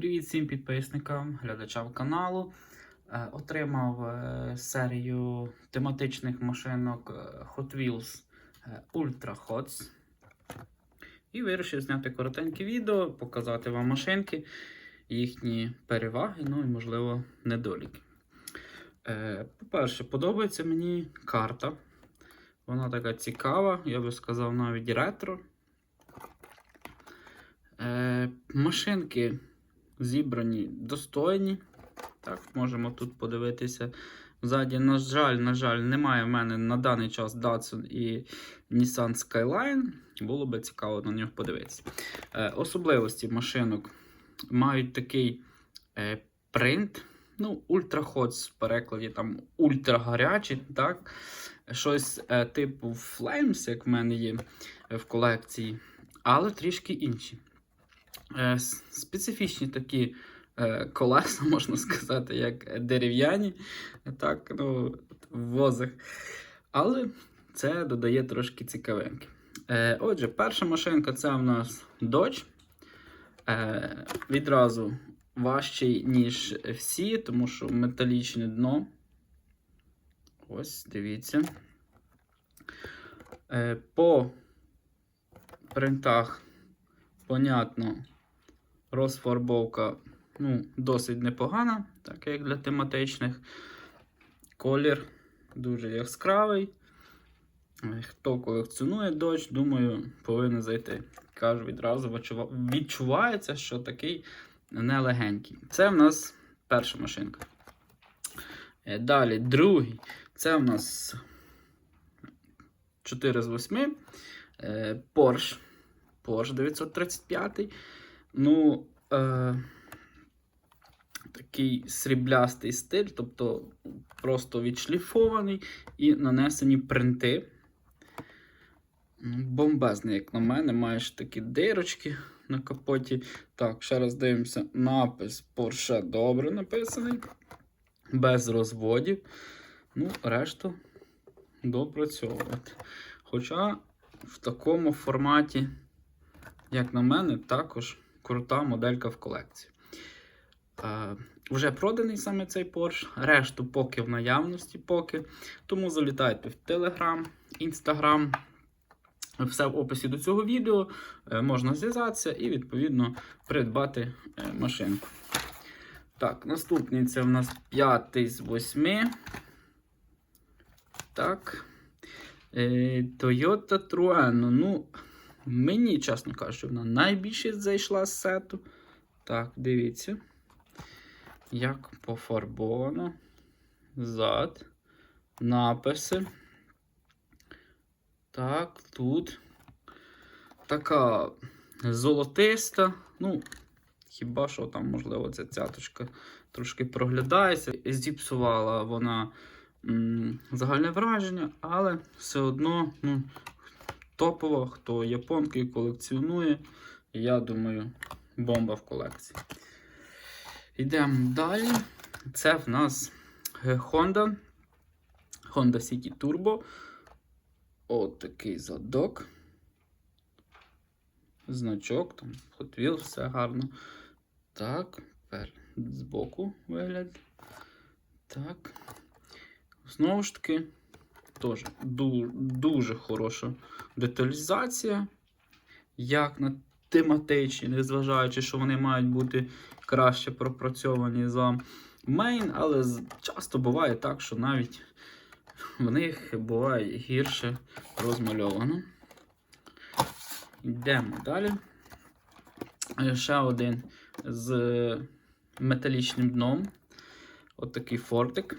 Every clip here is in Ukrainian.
Привіт всім підписникам, глядачам каналу. Е, Отримав е, серію тематичних машинок е, Hot Wheels Ultra Hots. І вирішив зняти коротеньке відео, показати вам машинки, їхні переваги, ну і, можливо, недоліки. По-перше, подобається мені карта. Вона така цікава, я би сказав, навіть ретро. Машинки зібрані достойні. Так, можемо тут подивитися. Ззаді, на жаль, на жаль, немає в мене на даний час Datsun і Nissan Skyline. Було би цікаво на нього подивитися. Е, особливості машинок мають такий е, принт. Ну, Ultra в перекладі там ультра гарячий, так? Щось е, типу Flames, як в мене є в колекції, але трішки інші. Е, специфічні такі е, колеса, можна сказати, як дерев'яні, так, ну, в возах. Але це додає трошки цікавинки. Е, отже, перша машинка це в нас Dodge. Відразу важчий, ніж всі, тому що металічне дно. Ось, дивіться. По принтах, понятно, розфарбовка ну, досить непогана, так як для тематичних. Колір дуже яскравий. Хто колекціонує дощ, думаю, повинен зайти. Кажу відразу, відчувається, що такий нелегенький. Це в нас перша машинка. Е, Далі, другий. Це в нас 4 з 8. Е, Porsche. Porsche 935. Ну, е, такий сріблястий стиль, тобто просто відшліфований і нанесені принти. Бомбезний, як на мене, маєш такі дирочки на капоті. Так, ще раз дивимося. Напис Porsche добре написаний. Без розводів. Ну, решту допрацьовувати. Хоча в такому форматі, як на мене, також крута моделька в колекції. Е, вже проданий саме цей Porsche, решту поки в наявності, поки. Тому залітайте в Telegram, Instagram. Все в описі до цього відео е, можна зв'язатися і, відповідно, придбати е, машинку. Так, наступний це в нас п'ятий з восьми. Так. Е, Toyota Trueno. Ну, мені, чесно кажучи, вона найбільше зайшла з сету. Так, дивіться. Як пофарбовано. Зад. Написи. Так, тут. Така золотиста. Ну, хіба що там, можливо, ця цяточка трошки проглядається. Зіпсувала вона м, загальне враження, але все одно ну, топово, хто японки колекціонує, я думаю, бомба в колекції. Йдемо далі. Це в нас е, Honda. Honda City Turbo. От такий задок. Значок, там Hot Wheels, все гарно. Так, тепер збоку вигляд. Так. Знову ж таки, теж ду- дуже хороша деталізація. Як на тематичні, незважаючи, що вони мають бути краще пропрацьовані за мейн, але часто буває так, що навіть в них буває гірше розмальовано. Йдемо далі. Е, Ще один з металічним дном. От такий фортик.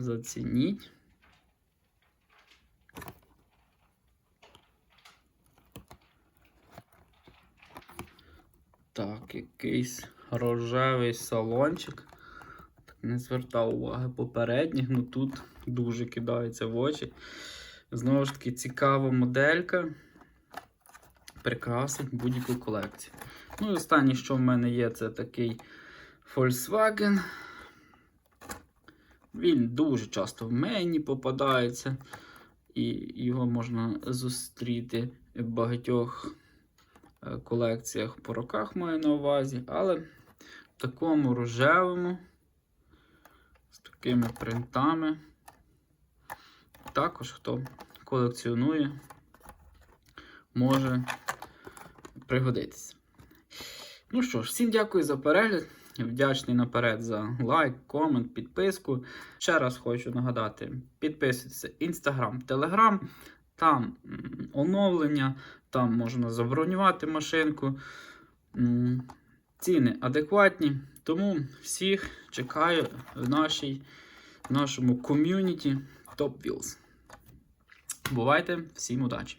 Зацініть. Так, якийсь рожевий салончик. Не звертав уваги попередніх, ну тут дуже кидається в очі. Знову ж таки, цікава моделька. Прикрасить будь-яку колекцію. Ну і останнє, що в мене є, це такий Volkswagen. Він дуже часто в мені попадається, і його можна зустріти в багатьох е, колекціях по роках маю на увазі, але в такому рожевому, з такими принтами. Також хто колекціонує, може пригодитися. Ну що ж, всім дякую за перегляд. Вдячний наперед за лайк, комент, підписку. Ще раз хочу нагадати: підписуйтесь Інстаграм, Телеграм, там оновлення, там можна забронювати машинку. Ціни адекватні. Тому всіх чекаю в, нашій, в нашому ком'юніті Top Wheels. Бувайте, всім удачі!